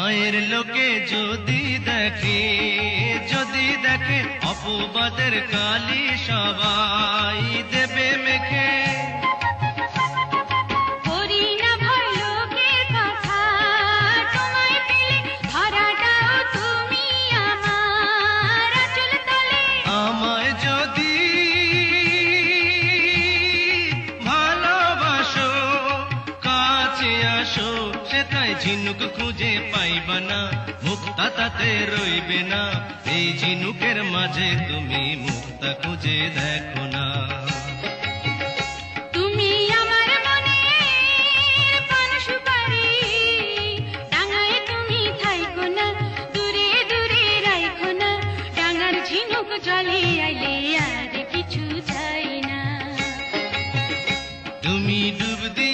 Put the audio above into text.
গায়ের লোকে যদি দেখে যদি দেখে অপবাদের কালী সবাই আসো সে ঝিনুক খুঁজে পাইবা না মুক্তা তাতে রইবে না। এই ঝিনুকের মাঝে তুমি মুক্তা খুঁজে দেখো না। চলে আইলে আর কিছু চাই না। তুমি ডুব দিয়ে